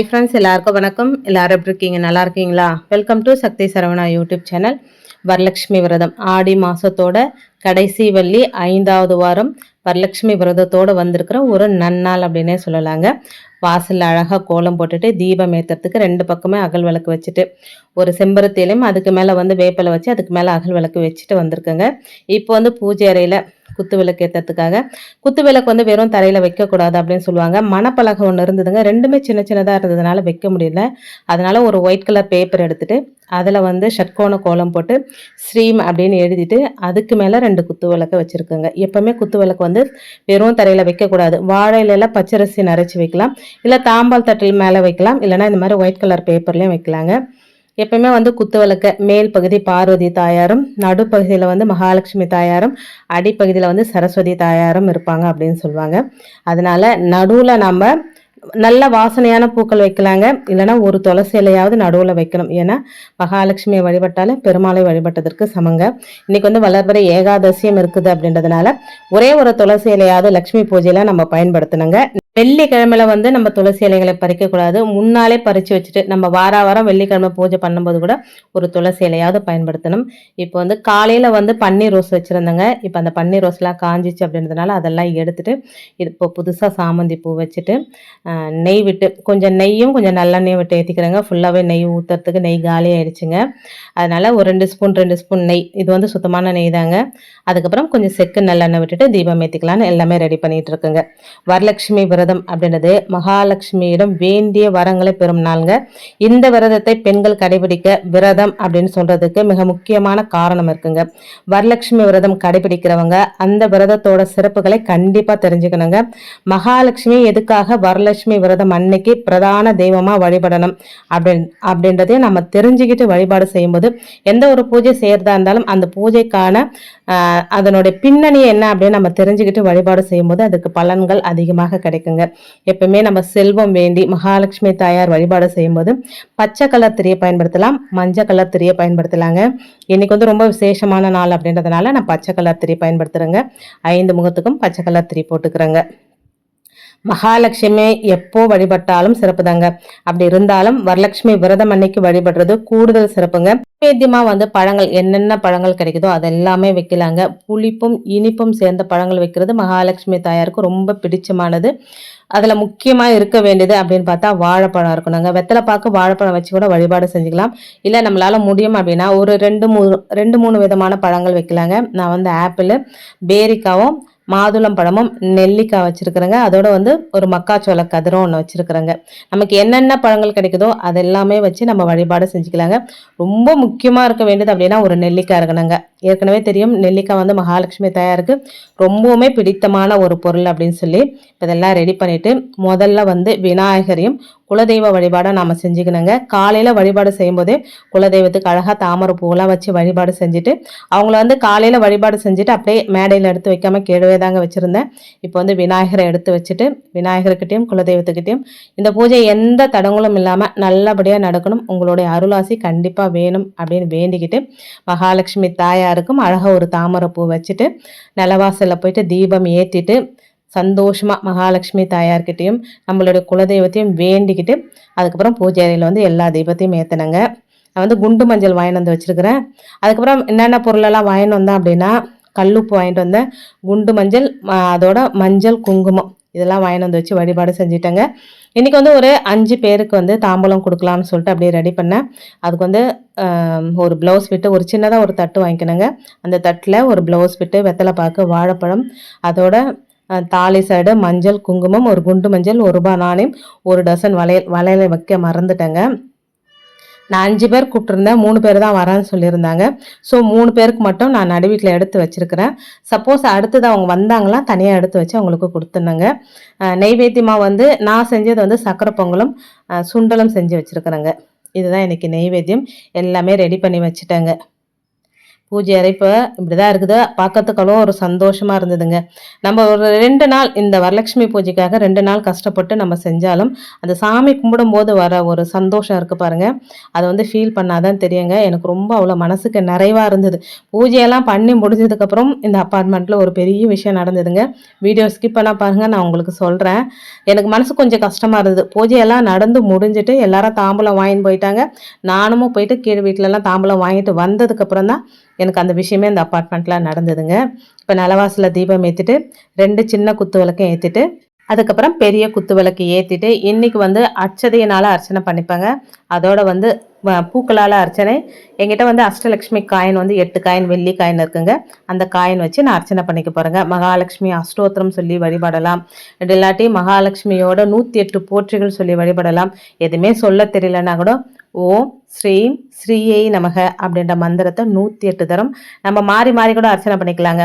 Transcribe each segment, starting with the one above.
Hi friends எல்லாருக்கும் வணக்கம். எல்லோரும் எப்படி இருக்கீங்க? நல்லா இருக்கீங்களா? Welcome to Sakthi Saravana YouTube channel Varalakshmi Vratham. Aadi மாதத்தோட கடைசி வள்ளி ஐந்தாவது வாரம் வரலட்சுமி விரதத்தோடு வந்திருக்கிற ஒரு நன்னாள் அப்படின்னே சொல்லலாங்க. வாசலில் அழகாக கோலம் போட்டுட்டு தீபம் ஏற்றுறதுக்கு ரெண்டு பக்கமே அகல் விளக்கு வச்சுட்டு ஒரு செம்பருத்திலையும் அதுக்கு மேலே வந்து வேப்பலை வச்சு அதுக்கு மேலே அகல் விளக்கு வச்சுட்டு வந்திருக்கேங்க. இப்போ வந்து பூஜை அறையில் குத்து விளக்கு ஏற்றுறதுக்காக குத்து விளக்கு வந்து வெறும் தரையில் வைக்கக்கூடாது அப்படின்னு சொல்லுவாங்க. மணப்பலகை ஒன்று இருந்ததுங்க. ரெண்டுமே சின்ன சின்னதாக இருந்ததுனால வைக்க முடியல. அதனால் ஒரு ஒயிட் கலர் பேப்பர் எடுத்துகிட்டு அதில் வந்து ஷட்கோண கோலம் போட்டு ஸ்ரீம் அப்படின்னு எழுதிட்டு அதுக்கு மேலே ரெண்டு குத்து விளக்கு வச்சுருக்குங்க. எப்போவுமே குத்து விளக்கு வந்து வெறும் தரையில் வைக்கக்கூடாது. வாழையில பச்சரிசி நரைச்சி வைக்கலாம். இல்லை தாம்பால் தட்டில் மேலே வைக்கலாம். இல்லைனா இந்த மாதிரி ஒயிட் கலர் பேப்பர்லேயும் வைக்கலாங்க. எப்பயுமே வந்து குத்து விளக்க மேல் பகுதி பார்வதி தாயாரும் நடுப்பகுதியில் வந்து மகாலட்சுமி தாயாரும் அடிப்பகுதியில் வந்து சரஸ்வதி தாயாரும் இருப்பாங்க அப்படின்னு சொல்லுவாங்க. அதனால நடுவில் நம்ம நல்ல வாசனையான பூக்கள் வைக்கலாங்க. இல்லைன்னா ஒரு துளசி இலையாவது நடுவில் வைக்கணும். ஏன்னா மகாலட்சுமியை வழிபட்டாலே பெருமாளை வழிபட்டதற்கு சமங்க. இன்னைக்கு வந்து வளர்பறை ஏகாதசியம் இருக்குது அப்படின்றதுனால ஒரே ஒரு துளசி இலையாவது லக்ஷ்மி பூஜையில் நம்ம பயன்படுத்தணுங்க. வெள்ளிக்கிழமையில வந்து நம்ம துளசி இலைகளை பறிக்கக்கூடாது முன்னாலே பறித்து வச்சுட்டு நம்ம வார வாரம் வெள்ளிக்கிழமை பூஜை பண்ணும்போது கூட ஒரு துளசி இலையாவது பயன்படுத்தணும். இப்போ வந்து காலையில் வந்து பன்னீர் ரோஸ் வச்சுருந்தேங்க. இப்போ அந்த பன்னீர் ரோஸ்லாம் காஞ்சிச்சு அப்படின்றதுனால அதெல்லாம் எடுத்துட்டு இப்போ புதுசாக சாமந்தி பூ வச்சுட்டு நெய் விட்டு கொஞ்சம் நெய்யும் கொஞ்சம் நல்லெண்ணையும் விட்டு ஏற்றிக்கிறேங்க ஃபுல்லாகவே நெய் ஊற்றுறதுக்கு நெய் காலி ஆயிடுச்சுங்க. அதனால் ஒரு ரெண்டு ஸ்பூன் ரெண்டு ஸ்பூன் நெய். இது வந்து சுத்தமான நெய் தாங்க. அதுக்கப்புறம் கொஞ்சம் செக்கு நல்லெண்ணெய் விட்டுட்டு தீபம் ஏற்றிக்கலான்னு எல்லாமே ரெடி பண்ணிகிட்டு இருக்குங்க. வரலட்சுமி விரதம் அப்படின்றது. மகாலட்சுமியிடம் வேண்டிய வரங்களை பெறும் நாளுங்க. இந்த விரதத்தை பெண்கள் கடைபிடிக்க விரதம் அப்படின்னு சொல்றதுக்கு மிக முக்கியமான காரணம் இருக்குங்க. வரலட்சுமி விரதம் கடைபிடிக்கிறவங்க அந்த விரதத்தோட சிறப்புகளை கண்டிப்பா தெரிஞ்சுக்கணுங்க. மகாலட்சுமி எதுக்காக வரலட்சுமி விரதம் அன்னைக்கு பிரதான தெய்வமா வழிபடணும் அப்படின் அப்படின்றதையும் நம்ம தெரிஞ்சுக்கிட்டு வழிபாடு செய்யும்போது எந்த ஒரு பூஜை செய்யறதா இருந்தாலும் அந்த பூஜைக்கான அதனுடைய பின்னணி என்ன அப்படின்னு நம்ம தெரிஞ்சுக்கிட்டு வழிபாடு செய்யும்போது அதுக்கு பலன்கள் அதிகமாக கிடைக்குங்க. எப்பவுமே நம்ம செல்வம் வேண்டி மகாலட்சுமி தாயார் வழிபாடு செய்யும்போது பச்சை கலர் திரியை பயன்படுத்தலாம் மஞ்சள் கலர் திரியை பயன்படுத்தலாங்க. இன்னைக்கு வந்து ரொம்ப விசேஷமான நாள் அப்படின்றதுனால நான் பச்சை கலர் திரி பயன்படுத்துறேங்க. ஐந்து முகத்துக்கும் பச்சை கலர் திரி போட்டுக்கிறேங்க. மகாலட்சுமி எப்போ வழிபட்டாலும் சிறப்பு தாங்க அப்படி இருந்தாலும் வரலட்சுமி விரதம் அன்னைக்கு வழிபடுறது கூடுதல் சிறப்புங்க. நைவேத்தியமா வந்து பழங்கள் என்னென்ன பழங்கள் கிடைக்குதோ அதெல்லாமே வைக்கலாங்க. புளிப்பும் இனிப்பும் சேர்ந்த பழங்கள் வைக்கிறது மகாலட்சுமி தாயாருக்கு ரொம்ப பிடிச்சமானது. அதில் முக்கியமாக இருக்க வேண்டியது அப்படின்னு பார்த்தா வாழைப்பழம் இருக்கணுங்க. வெத்தலை பார்க்க வாழைப்பழம் வச்சு கூட வழிபாடு செஞ்சுக்கலாம். இல்லை நம்மளால் முடியும் அப்படின்னா ஒரு ரெண்டு மூணு ரெண்டு மூணு விதமான பழங்கள் வைக்கலாங்க. நான் வந்து ஆப்பிள் பேரிக்காவும் மாதுளம் பழமும் நெல்லிக்காய் வச்சுருக்குறேங்க. அதோட வந்து ஒரு மக்காச்சோள கதிரும் ஒன்று வச்சுருக்குறேங்க. நமக்கு என்னென்ன பழங்கள் கிடைக்குதோ அதெல்லாமே வச்சு நம்ம வழிபாடு செஞ்சுக்கலாங்க. ரொம்ப முக்கியமாக இருக்க வேண்டியது அப்படின்னா ஒரு நெல்லிக்காய் இருக்கணுங்க. ஏற்கனவே தெரியும் நெல்லிக்காய் வந்து மகாலட்சுமி தயாருக்கு ரொம்பவுமே பிடித்தமான ஒரு பொருள் அப்படின்னு சொல்லி இதெல்லாம் ரெடி பண்ணிவிட்டு முதல்ல வந்து விநாயகரையும் குலதெய்வ வழிபாடை நாம் செஞ்சுக்கணுங்க. காலையில் வழிபாடு செய்யும்போதே குலதெய்வத்துக்கு அழகாக தாமரை பூவெல்லாம் வச்சு வழிபாடு செஞ்சுட்டு அவங்கள வந்து காலையில் வழிபாடு செஞ்சுட்டு அப்படியே மேடையில் எடுத்து வைக்காமல் கீழவே தாங்க வச்சுருந்தேன். இப்போ வந்து விநாயகரை எடுத்து வச்சுட்டு விநாயகர்கிட்டையும் குலதெய்வத்துக்கிட்டையும் இந்த பூஜை எந்த தடங்களும் இல்லாமல் நல்லபடியாக நடக்கணும். உங்களுடைய அருளாசி கண்டிப்பாக வேணும் அப்படின்னு வேண்டிக்கிட்டு மகாலட்சுமி தாயாருக்கும் அழகாக ஒரு தாமரை பூ வச்சுட்டு நிலவாசலில் போயிட்டு தீபம் ஏற்றிட்டு சந்தோஷமாக மகாலட்சுமி தாயார்கிட்டையும் நம்மளுடைய குலதெய்வத்தையும் வேண்டிக்கிட்டு அதுக்கப்புறம் பூஜை அறையில் வந்து எல்லா தெய்வத்தையும் ஏற்றினங்க நான் வந்து குண்டு மஞ்சள் வாங்கினு வந்து வச்சுருக்கிறேன். அதுக்கப்புறம் என்னென்ன பொருளெல்லாம் வாங்கினு வந்தேன் அப்படின்னா கல்லுப்பு வாங்கிட்டு வந்தேன். குண்டு மஞ்சள் அதோட மஞ்சள் குங்குமம் இதெல்லாம் வாங்கிட்டு வந்து வச்சு வழிபாடு செஞ்சுட்டேங்க. இன்றைக்கி வந்து ஒரு அஞ்சு பேருக்கு வந்து தாம்பூலம் கொடுக்கலாம்னு சொல்லிட்டு அப்படியே ரெடி பண்ணேன். அதுக்கு வந்து ஒரு ப்ளவுஸ் விட்டு ஒரு சின்னதாக ஒரு தட்டு வாங்கிக்கணுங்க. அந்த தட்டில் ஒரு ப்ளவுஸ் விட்டு வெத்தலை பாக்கு வாழைப்பழம் அதோட தாலி சைடு மஞ்சள் குங்குமம் ஒரு குண்டு மஞ்சள் ஒரு ரூபா நாணயம் ஒரு டசன் வளையல் வளையலை வைக்க மறந்துட்டேங்க. நான் அஞ்சு பேர் கூப்பிட்டுருந்தேன் மூணு பேர் தான் வரேன்னு சொல்லியிருந்தாங்க. ஸோ மூணு பேருக்கு மட்டும் நான் நடுவீட்டில் எடுத்து வச்சுருக்கிறேன். சப்போஸ் அடுத்தது அவங்க வந்தாங்களாம் தனியாக எடுத்து வச்சு அவங்களுக்கு கொடுத்துருந்தேங்க நெய்வேத்தியமாக வந்து நான் செஞ்சது வந்து சக்கரை பொங்கலும் சுண்டலும் செஞ்சு வச்சுருக்குறேங்க. இதுதான் எனக்கு நெய்வேத்தியம். எல்லாமே ரெடி பண்ணி வச்சுட்டேங்க. பூஜை அறை இப்போ இப்படி தான் இருக்குது. பார்க்கறதுக்களும் ஒரு சந்தோஷமாக இருந்ததுங்க. நம்ம ஒரு ரெண்டு நாள் இந்த வரலட்சுமி பூஜைக்காக ரெண்டு நாள் கஷ்டப்பட்டு நம்ம செஞ்சாலும் அந்த சாமி கும்பிடும்போது வர ஒரு சந்தோஷம் இருக்குது பாருங்க. அதை வந்து ஃபீல் பண்ணாதான் தெரியுங்க. எனக்கு ரொம்ப அவ்வளோ மனசுக்கு நிறைவாக இருந்தது. பூஜையெல்லாம் பண்ணி முடிஞ்சதுக்கப்புறம் இந்த அப்பார்ட்மெண்ட்டில் ஒரு பெரிய விஷயம் நடந்ததுங்க. வீடியோ ஸ்கிப் பண்ணால் பாருங்க நான் உங்களுக்கு சொல்கிறேன் எனக்கு மனசு கொஞ்சம் கஷ்டமாக இருந்தது. பூஜையெல்லாம் நடந்து முடிஞ்சிட்டு எல்லாரும் தாம்பூலம் வாங்கிட்டு போயிட்டாங்க. நானும் போயிட்டு கீழே வீட்டிலலாம் தாம்பூலம் வாங்கிட்டு வந்ததுக்கப்புறம் தான் எனக்கு அந்த விஷயமே அந்த அப்பார்ட்மெண்ட்டில் நடந்ததுங்க. இப்போ நிலவாசலில் தீபம் ஏற்றிட்டு ரெண்டு சின்ன குத்து விளக்கம் ஏற்றிட்டு அதுக்கப்புறம் பெரிய குத்து விளக்கு ஏற்றிட்டு இன்றைக்கி வந்து அச்சதையினால் அர்ச்சனை பண்ணிப்பாங்க. அதோட வந்து வ- பூக்களால் அர்ச்சனை. எங்கிட்ட வந்து அஷ்டலக்ஷ்மி காயின் வந்து எட்டு காயின் வெள்ளி காயின் இருக்குங்க. அந்த காயின் வச்சு நான் அர்ச்சனை பண்ணிக்க போகிறேங்க மகாலட்சுமி அஷ்டோத்திரம் சொல்லி வழிபடலாம். இல்லாட்டி மகாலட்சுமியோட நூற்றி எட்டு போற்றிகள் சொல்லி வழிபடலாம். எதுவுமே சொல்ல தெரியலனா கூட ஓம் ஸ்ரீம் ஸ்ரீயை நமக அப்படின்ற மந்திரத்தை நூற்றி எட்டு தரம் நம்ம மாறி மாறி கூட அர்ச்சனை பண்ணிக்கலாங்க.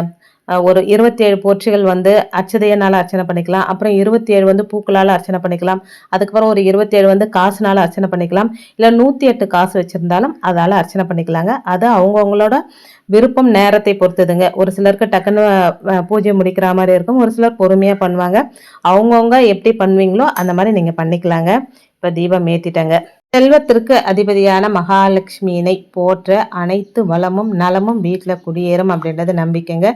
ஒரு இருபத்தி ஏழு போற்றிகள் வந்து அச்சதையனால் அர்ச்சனை பண்ணிக்கலாம். அப்புறம் இருபத்தி ஏழு வந்து பூக்களால் அர்ச்சனை பண்ணிக்கலாம். அதுக்கப்புறம் ஒரு இருபத்தி ஏழு வந்து காசுனால் அர்ச்சனை பண்ணிக்கலாம். இல்லை நூற்றி எட்டு காசு வச்சுருந்தாலும் அதால் அர்ச்சனை பண்ணிக்கலாங்க. அது அவங்கவுங்களோட விருப்பம் நேரத்தை பொறுத்ததுங்க. ஒரு சிலருக்கு டக்குன்னு பூஜை முடிக்கிற மாதிரி இருக்கும். ஒரு சிலர் பொறுமையாக பண்ணுவாங்க. அவங்கவுங்க எப்படி பண்ணுவீங்களோ அந்த மாதிரி நீங்கள் பண்ணிக்கலாங்க. இப்போ தீபம் ஏற்றிட்டேங்க செல்வத்திற்கு அதிபதியான மகாலட்சுமியினை போற்ற அனைத்து வளமும் நலமும் வீட்டில் குடியேறும் அப்படின்றது நம்பிக்கைங்க.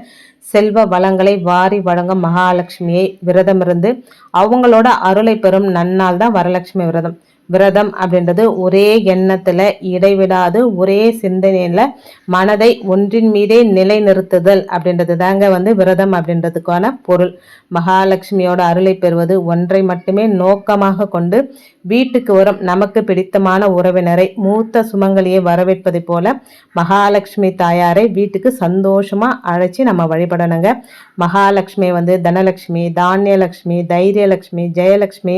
செல்வ வளங்களை வாரி வழங்கும் மகாலட்சுமியை விரதமிருந்து அவங்களோட அருளை பெறும் நன்னால் தான் வரலட்சுமி விரதம். விரதம் அப்படின்றது ஒரே எண்ணத்துல இடைவிடாது ஒரே சிந்தனையில மனதை ஒன்றின் மீதே நிலைநிறுத்துதல் அப்படின்றது தாங்க வந்து விரதம் அப்படின்றதுக்கான பொருள். மகாலட்சுமியோட அருளை பெறுவது ஒன்றை மட்டுமே நோக்கமாக கொண்டு வீட்டுக்கு வரும் நமக்கு பிடித்தமான உறவினரை மூத்த சுமங்கலியை வரவேற்பதை போல மகாலட்சுமி தாயாரை வீட்டுக்கு சந்தோஷமா அழைச்சி நம்ம வழிபடணுங்க. மகாலட்சுமி வந்து தனலட்சுமி தானியலட்சுமி தைரியலட்சுமி ஜெயலட்சுமி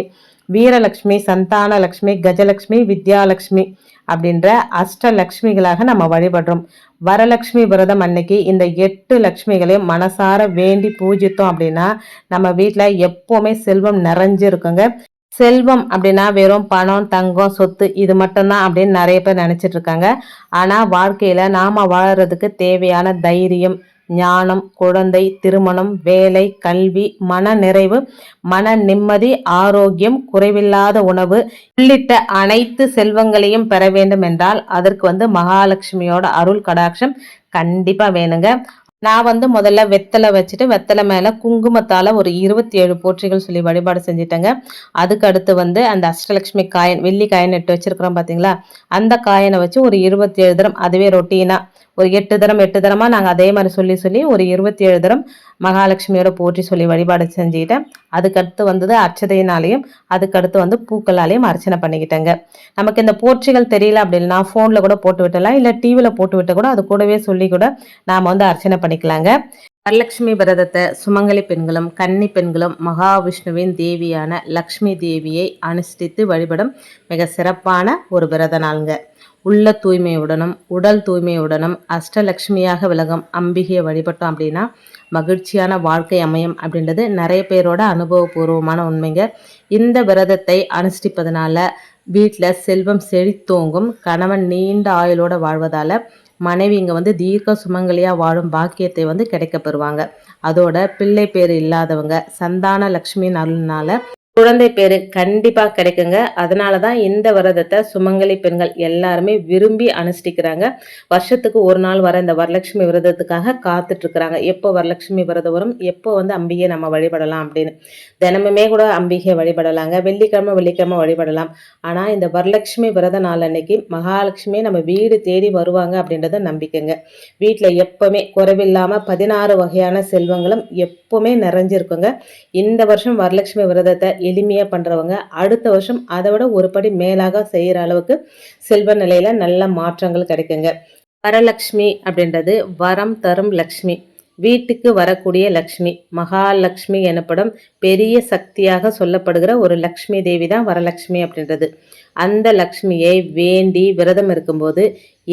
வீரலட்சுமி சந்தானலட்சுமி கஜலட்சுமி வித்யாலட்சுமி அப்படின்ற அஷ்டலக்ஷ்மிகளாக நம்ம வழிபடுறோம். வரலட்சுமி விரதம் அன்னைக்கு இந்த எட்டு லக்ஷ்மிகளையும் மனசார வேண்டி பூஜித்தோம் அப்படின்னா நம்ம வீட்டில் எப்போவுமே செல்வம் நிறைஞ்சிருக்குங்க. செல்வம் அப்படின்னா வெறும் பணம் தங்கம் சொத்து இது மட்டும்தான் அப்படின்னு நிறைய பேர் நினச்சிட்டு இருக்காங்க. ஆனால் வாழ்க்கையில் நாம் வாழறதுக்கு தேவையான தைரியம் ஞானம் குழந்தை திருமணம் வேலை கல்வி மன நிறைவு மன நிம்மதி ஆரோக்கியம் குறைவில்லாத உணவு உள்ளிட்ட அனைத்து செல்வங்களையும் பெற வேண்டும் என்றால் அதற்கு வந்து மகாலட்சுமியோட அருள் கடாட்சம் கண்டிப்பாக வேணுங்க. நான் வந்து முதல்ல வெத்தலை வச்சுட்டு வெத்தலை மேலே குங்குமத்தால் ஒரு இருபத்தி ஏழு போற்றிகள் சொல்லி வழிபாடு செஞ்சிட்டேங்க. அதுக்கு அடுத்து வந்து அந்த அஷ்டலட்சுமி காயின் வெள்ளி காயின் எட்டு வச்சிருக்கிறோம் பார்த்தீங்களா அந்த காயினை வச்சு ஒரு இருபத்தி ஏழு தரம் அதுவே ரொட்டீனாக ஒரு எட்டு தரம் எட்டு தரமாக நாங்கள் அதே மாதிரி சொல்லி சொல்லி ஒரு இருபத்தி ஏழு தரம் மகாலட்சுமியோட போற்றி சொல்லி வழிபாடு செஞ்சுக்கிட்டேன். அதுக்கடுத்து வந்தது அர்ச்சதையினாலையும் அதுக்கடுத்து வந்து பூக்களாலையும் அர்ச்சனை பண்ணிக்கிட்டேங்க. நமக்கு இந்த போற்றிகள் தெரியல அப்படின்னா ஃபோனில் கூட போட்டு விட்டலாம் இல்லை டிவியில் போட்டு விட்ட கூட அது கூடவே சொல்லி கூட நாம் வந்து அர்ச்சனை பண்ணிக்கலாங்க. வரலட்சுமி விரதத்தை சுமங்கலி பெண்களும் கன்னி பெண்களும் மகாவிஷ்ணுவின் தேவியான லக்ஷ்மி தேவியை அனுஷ்டித்து வழிபடும் மிக சிறப்பான ஒரு விரத நாளுங்க. உள்ள தூய்மையுடனும் உடல் தூய்மையுடனும் அஷ்டலக்ஷ்மியாக விலகும் அம்பிகையை வழிபட்டோம் அப்படின்னா மகிழ்ச்சியான வாழ்க்கை அமையும் அப்படின்றது நிறைய பேரோட அனுபவபூர்வமான உண்மைங்க. இந்த விரதத்தை அனுஷ்டிப்பதனால வீட்டில் செல்வம் செழித்தோங்கும். கணவன் நீண்ட ஆயுளோட வாழ்வதால் மனைவி இங்கே வந்து தீர்க்க சுமங்கலியாக வாழும் பாக்கியத்தை வந்து கிடைக்க பெறுவாங்க. அதோட பிள்ளை பேர் இல்லாதவங்க சந்தான லக்ஷ்மியின் அருள்னால குழந்தை பேரு கண்டிப்பா கிடைக்குங்க. அதனால தான் இந்த விரதத்தை சுமங்கலி பெண்கள் எல்லாருமே விரும்பி அனுஷ்டிக்கிறாங்க. வருஷத்துக்கு ஒரு நாள் வர இந்த வரலட்சுமி விரதத்துக்காக காத்துட்டு இருக்கிறாங்க எப்போ வரலட்சுமி விரதம் வரும்? எப்போ வந்து அம்பிகையை நம்ம வழிபடலாம் அப்படின்னு. தினமுமே கூட அம்பிகையை வழிபடலாங்க. வெள்ளிக்கிழமை வெள்ளிக்கிழமை வழிபடலாம். ஆனா இந்த வரலட்சுமி விரத நாள் அன்னைக்கு மகாலட்சுமி நம்ம வீடு தேடி வருவாங்க அப்படின்றத நம்பிக்கைங்க. வீட்டில் எப்பவுமே குறைவில்லாம பதினாறு வகையான செல்வங்களும் எப்போவுமே நிறைஞ்சிருக்குங்க. இந்த வருஷம் வரலட்சுமி விரதத்தை எளிமையாக பண்ணுறவங்க அடுத்த வருஷம் அதை விட ஒரு படி மேலாக செய்கிற அளவுக்கு செல்வ நிலையில் நல்ல மாற்றங்கள் கிடைக்குங்க. வரலக்ஷ்மி அப்படின்றது வரம் தரும் லக்ஷ்மி வீட்டுக்கு வரக்கூடிய லக்ஷ்மி மகாலட்சுமி எனப்படும் பெரிய சக்தியாக சொல்லப்படுகிற ஒரு லக்ஷ்மி தேவி தான் வரலட்சுமி அப்படின்றது. அந்த லக்ஷ்மியை வேண்டி விரதம் இருக்கும்போது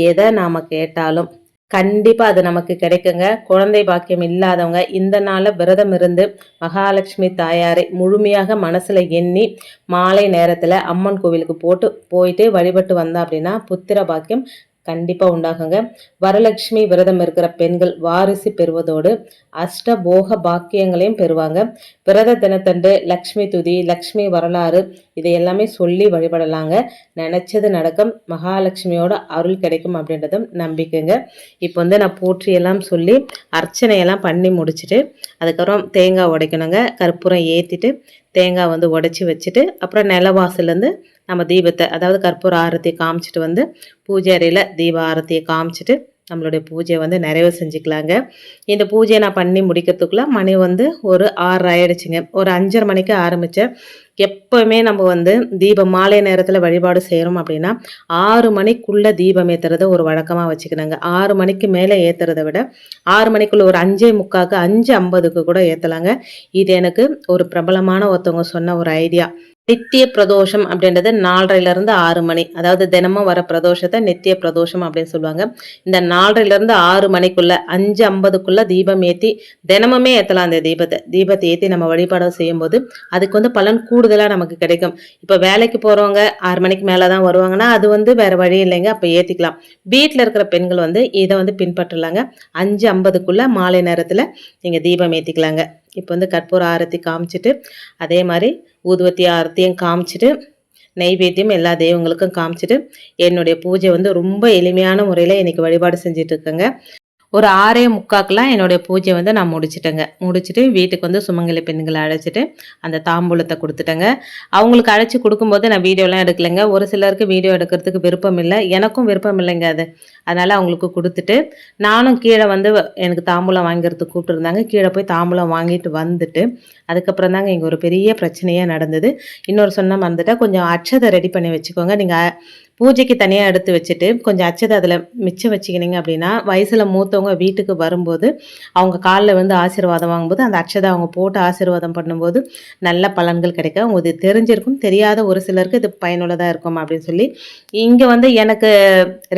எதை நாம் கேட்டாலும் கண்டிப்பா அது நமக்கு கிடைக்குங்க. குழந்தை பாக்கியம் இல்லாதவங்க இந்த நாளில் விரதம் இருந்து மகாலட்சுமி தாயாரை முழுமையாக மனசுல எண்ணி மாலை நேரத்துல அம்மன் கோவிலுக்கு போட்டு போயிட்டு வழிபட்டு வந்தா அப்படின்னா புத்திர பாக்கியம் கண்டிப்பாக உண்டாகுங்க. வரலட்சுமி விரதம் இருக்கிற பெண்கள் வாரிசு பெறுவதோடு அஷ்டபோக பாக்கியங்களையும் பெறுவாங்க. விரத தினத்தண்டு லக்ஷ்மி துதி லக்ஷ்மி வரலாறு இதை எல்லாமே சொல்லி வழிபடலாங்க. நினச்சது நடக்கும். மகாலட்சுமியோட அருள் கிடைக்கும் அப்படின்றதும் நம்பிக்கைங்க. இப்போ வந்து நான் போற்றியெல்லாம் சொல்லி அர்ச்சனையெல்லாம் பண்ணி முடிச்சுட்டு அதுக்கப்புறம் தேங்காய் உடைக்கணுங்க. கற்பூரம் ஏற்றிட்டு தேங்காய் வந்து உடச்சி வச்சுட்டு அப்புறம் நிலவாசல்லேருந்து நம்ம தீபத்தை அதாவது கற்பூர ஆரத்தியை காமிச்சிட்டு வந்து பூஜை அறையில் தீப ஆரத்தியை காமிச்சிட்டு நம்மளுடைய பூஜையை வந்து நிறைவு செஞ்சுக்கலாங்க. இந்த பூஜையை நான் பண்ணி முடிக்கிறதுக்குள்ளே மணி வந்து ஒரு ஆறு ஆயிடுச்சுங்க ஒரு அஞ்சரை மணிக்கு ஆரம்பித்தேன் எப்போவுமே நம்ம வந்து தீபம் மாலை நேரத்தில் வழிபாடு செய்கிறோம் அப்படின்னா ஆறு மணிக்குள்ளே தீபம் ஏற்றுறத ஒரு வழக்கமாக வச்சுக்கணுங்க. ஆறு மணிக்கு மேலே ஏற்றுறத விட ஆறு மணிக்குள்ளே ஒரு அஞ்சே முக்காக்கு அஞ்சு ஐம்பதுக்கு கூட ஏற்றலாங்க இது எனக்கு ஒரு பிரபலமான ஒருத்தவங்க சொன்ன ஒரு ஐடியா. நித்திய பிரதோஷம் அப்படின்றது நாலரைலேருந்து ஆறு மணி. அதாவது தினமும் வர பிரதோஷத்தை நித்திய பிரதோஷம் அப்படின்னு சொல்லுவாங்க. இந்த நாலரைலேருந்து ஆறு மணிக்குள்ளே அஞ்சு ஐம்பதுக்குள்ளே தீபம் ஏற்றி தினமுமே ஏற்றலாம் அந்த தீபத்தை. தீபத்தை ஏற்றி நம்ம வழிபாடு செய்யும்போது அதுக்கு வந்து பலன் கூடுதலாக நமக்கு கிடைக்கும். இப்போ வேலைக்கு போகிறவங்க ஆறு மணிக்கு மேலே தான் வருவாங்கன்னா அது வந்து வேறு வழி இல்லைங்க. அப்போ ஏற்றிக்கலாம் வீட்டில் இருக்கிற பெண்கள் வந்து இதை வந்து பின்பற்றலாங்க. அஞ்சு ஐம்பதுக்குள்ளே மாலை நேரத்தில் நீங்கள் தீபம் ஏற்றிக்கலாங்க இப்போ வந்து கற்பூர ஆரத்தி காமிச்சிட்டு அதே மாதிரி ஊதுவத்தி ஆரத்தியும் காமிச்சிட்டு நெய்வேத்தியம் எல்லா தெய்வங்களுக்கும் காமிச்சிட்டு என்னுடைய பூஜை வந்து ரொம்ப எளிமையான முறையில் இன்றைக்கி வழிபாடு செஞ்சிட்ருக்கேங்க ஒரு ஆறே முக்காக்கெலாம் என்னுடைய பூஜை வந்து நான் முடிச்சிட்டேங்க. முடிச்சுட்டு வீட்டுக்கு வந்து சுமங்கலி பெண்களை அழைச்சிட்டு அந்த தாம்பூலத்தை கொடுத்துட்டேங்க. அவங்களுக்கு அழைச்சி கொடுக்கும்போது நான் வீடியோலாம் எடுக்கலைங்க. ஒரு சிலருக்கு வீடியோ எடுக்கிறதுக்கு விருப்பம் இல்லை. எனக்கும் விருப்பம் இல்லைங்க அது. அதனால் அவங்களுக்கு கொடுத்துட்டு நானும் கீழே வந்து எனக்கு தாம்பூலம் வாங்கிறதுக்கு கூப்பிட்டுருந்தாங்க. கீழே போய் தாம்பூலம் வாங்கிட்டு வந்துட்டு அதுக்கப்புறம் தாங்க இங்கே ஒரு பெரிய பிரச்சனையாக நடந்தது. இன்னொரு சொன்ன வந்துட்டால் கொஞ்சம் அச்சதை ரெடி பண்ணி வச்சுக்கோங்க. நீங்கள் பூஜைக்கு தனியாக எடுத்து வச்சுட்டு கொஞ்சம் அச்சதை அதில் மிச்சம் வச்சுக்கினீங்க அப்படின்னா வயசில் மூத்தவங்க வீட்டுக்கு வரும்போது அவங்க காலில் வந்து ஆசீர்வாதம் வாங்கும்போது அந்த அச்சதை அவங்க போட்டு ஆசீர்வாதம் பண்ணும்போது நல்ல பலன்கள் கிடைக்கும். உங்களுக்கு இது தெரிஞ்சிருக்கும். தெரியாத ஒரு சிலருக்கு இது பயனுள்ளதாக இருக்கும் அப்படின்னு சொல்லி. இங்கே வந்து எனக்கு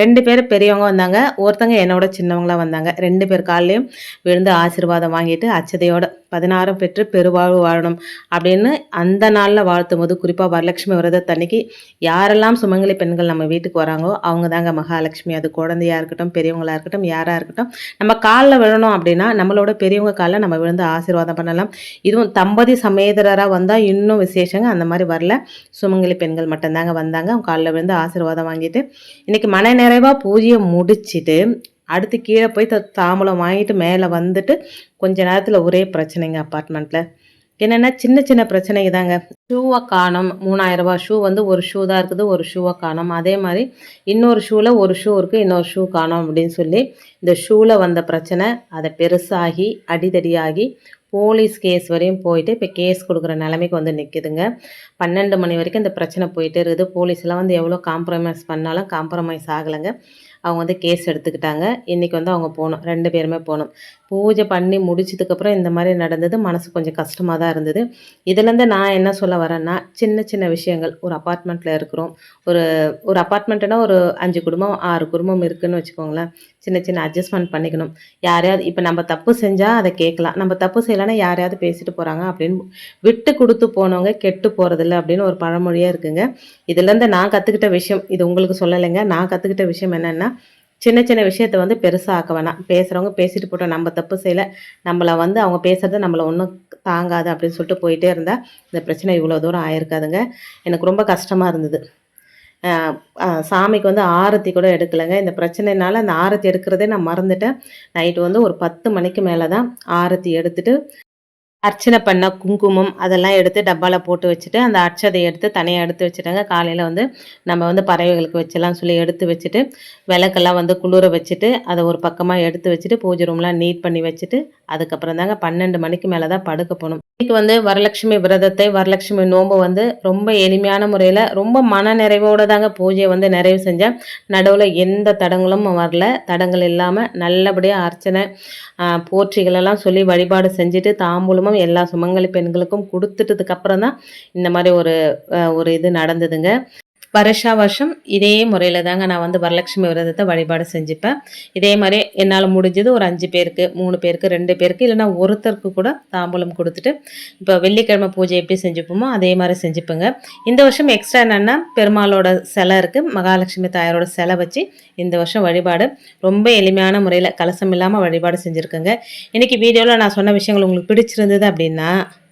ரெண்டு பேர் பெரியவங்க வந்தாங்க. ஒருத்தங்க என்னோட சின்னவங்களாம் வந்தாங்க. ரெண்டு பேர் காலையும் விழுந்து ஆசீர்வாதம் வாங்கிட்டு அச்சதையோட பதினாறும் பெற்று பெருவாழ்வு வாழணும் அப்படின்னு அந்த நாளில் வாழ்த்தும் போது குறிப்பாக வரலட்சுமி விரதத்தன்னைக்கு யாரெல்லாம் சுமங்கலி பெண்கள் நம்ம வீட்டுக்கு வராங்களோ அவங்க தாங்க மகாலட்சுமி. அது குழந்தையா இருக்கட்டும் பெரியவங்களாக இருக்கட்டும் யாராக இருக்கட்டும் நம்ம காலில் விழணும் அப்படின்னா நம்மளோட பெரியவங்க காலில் நம்ம விழுந்து ஆசீர்வாதம் பண்ணலாம். இதுவும் தம்பதி சமேதராக வந்தால் இன்னும் விசேஷங்க. அந்த மாதிரி வரல. சுமங்கலி பெண்கள் மட்டும்தாங்க வந்தாங்க. அவங்க காலில் விழுந்து ஆசீர்வாதம் வாங்கிட்டு இன்றைக்கி மன நிறைவாக பூஜையை முடிச்சுட்டு அடுத்து கீழே போய் தாம்பூலம் வாங்கிட்டு மேலே வந்துட்டு கொஞ்ச நேரத்தில் ஒரே பிரச்சனைங்க அப்பார்ட்மெண்ட்டில் என்னென்னா சின்ன சின்ன பிரச்சனைங்க தாங்க. ஷூவை காணும். மூணாயிரரூபா ஷூ வந்து ஒரு ஷூ தான் இருக்குது ஒரு ஷூவை காணும். அதே மாதிரி இன்னொரு ஷூவில் ஒரு ஷூ இருக்குது இன்னொரு ஷூ காணும் அப்படின்னு சொல்லி இந்த ஷூவில் வந்த பிரச்சனை அதை பெருசாகி அடிதடியாகி போலீஸ் கேஸ் வரையும் போயிட்டு இப்போ கேஸ் கொடுக்குற நிலைமைக்கு வந்து நிற்கிதுங்க பன்னெண்டு மணி வரைக்கும் இந்த பிரச்சனை போயிட்டே இருக்குது. போலீஸ்லாம் வந்து எவ்வளோ காம்ப்ரமைஸ் பண்ணாலும் காம்ப்ரமைஸ் ஆகலைங்க. அவங்க வந்து கேஸ் எடுத்துக்கிட்டாங்க. இன்றைக்கி வந்து அவங்க போகணும். ரெண்டு பேருமே போகணும். பூஜை பண்ணி முடிச்சதுக்கப்புறம் இந்த மாதிரி நடந்தது. மனசு கொஞ்சம் கஷ்டமாக தான் இருந்தது. இதுலேருந்து நான் என்ன சொல்ல வரேன்னா சின்ன சின்ன விஷயங்கள். ஒரு அப்பார்ட்மெண்ட்டில் இருக்கிறோம். ஒரு ஒரு அப்பார்ட்மெண்ட்டுனா ஒரு அஞ்சு குடும்பம் ஆறு குடும்பம் இருக்குதுன்னு வச்சுக்கோங்களேன். சின்ன சின்ன அட்ஜஸ்ட்மெண்ட் பண்ணிக்கணும். யாரையாவது இப்போ நம்ம தப்பு செஞ்சால் அதை கேட்கலாம். நம்ம தப்பு செய்யலைன்னா யாரையாவது பேசிட்டு போகிறாங்க அப்படின்னு விட்டு கொடுத்து போனவங்க கெட்டு போகிறதில்ல அப்படின்னு ஒரு பழமொழியாக இருக்குங்க. இதுலேருந்து நான் கற்றுக்கிட்ட விஷயம் இது உங்களுக்கு சொல்லலைங்க. நான் கற்றுக்கிட்ட விஷயம் என்னென்னா சின்ன சின்ன விஷயத்த வந்து பெருசாக ஆக்க வேணாம். பேசுகிறவங்க பேசிட்டு போட்டோம் நம்ம தப்பு செய்யலை. நம்மளை வந்து அவங்க பேசுகிறது நம்மளை ஒன்றும் தாங்காது அப்படின்னு சொல்லிட்டு போயிட்டே இருந்தால் இந்த பிரச்சனை இவ்வளோ தூரம் ஆயிருக்காதுங்க. எனக்கு ரொம்ப கஷ்டமாக இருந்தது. சாமிக்கு வந்து ஆரத்தி கூட எடுக்கலைங்க. இந்த பிரச்சனைனால அந்த ஆரத்தி எடுக்கிறதே நான் மறந்துட்டேன். நைட்டு வந்து ஒரு பத்து மணிக்கு மேலே தான் ஆரத்தி எடுத்துகிட்டு அர்ச்சனை பண்ண குங்குமம் அதெல்லாம் எடுத்து டப்பாவில் போட்டு வச்சுட்டு அந்த அர்ச்சதை எடுத்து தனியாக எடுத்து வச்சுட்டாங்க. காலையில் வந்து நம்ம வந்து பறவைகளுக்கு வச்சலாம் சொல்லி எடுத்து வச்சுட்டு விளக்கெல்லாம் வந்து குளிர வச்சுட்டு அதை ஒரு பக்கமாக எடுத்து வச்சுட்டு பூஜை ரூம்லாம் நீட் பண்ணி வச்சுட்டு அதுக்கப்புறம் தாங்க பன்னெண்டு மணிக்கு மேலே தான் படுக்க போகணும். இன்னைக்கு வந்து வரலட்சுமி விரதத்தை வரலட்சுமி நோம்பு வந்து ரொம்ப எளிமையான முறையில் ரொம்ப மன நிறைவோடு தாங்க பூஜையை வந்து நிறைவு செஞ்சேன் நடுவில் எந்த தடங்களும் வரல. தடங்கள் இல்லாமல் நல்லபடியாக அர்ச்சனை போற்றிகளெல்லாம் சொல்லி வழிபாடு செஞ்சுட்டு தாம்பூலமாக சுமம் எல்லா சுமங்கலி பெண்களுக்கும் கொடுத்துட்டதுக்கப்புறம் தான் இந்த மாதிரி ஒரு ஒரு இது நடந்ததுங்க. வருஷா வருஷம் இதே முறையில் தாங்க நான் வந்து வரலட்சுமி விரதத்தை வழிபாடு செஞ்சுப்பேன். இதே மாதிரி என்னால் முடிஞ்சது ஒரு அஞ்சு பேருக்கு மூணு பேருக்கு ரெண்டு பேருக்கு இல்லைன்னா ஒருத்தருக்கு கூட தாம்பூலம் கொடுத்துட்டு இப்போ வெள்ளிக்கிழமை பூஜை எப்படி செஞ்சுப்போமோ அதே மாதிரி செஞ்சுப்பேங்க. இந்த வருஷம் எக்ஸ்ட்ரா என்னென்னா பெருமாளோட சிலை இருக்குது மகாலட்சுமி தாயாரோட சிலை வச்சு இந்த வருஷம் வழிபாடு ரொம்ப எளிமையான முறையில் கலசம் இல்லாமல் வழிபாடு செஞ்சுருக்கேங்க. இன்றைக்கி வீடியோவில் நான் சொன்ன விஷயங்கள் உங்களுக்கு பிடிச்சிருந்தது அப்படின்னா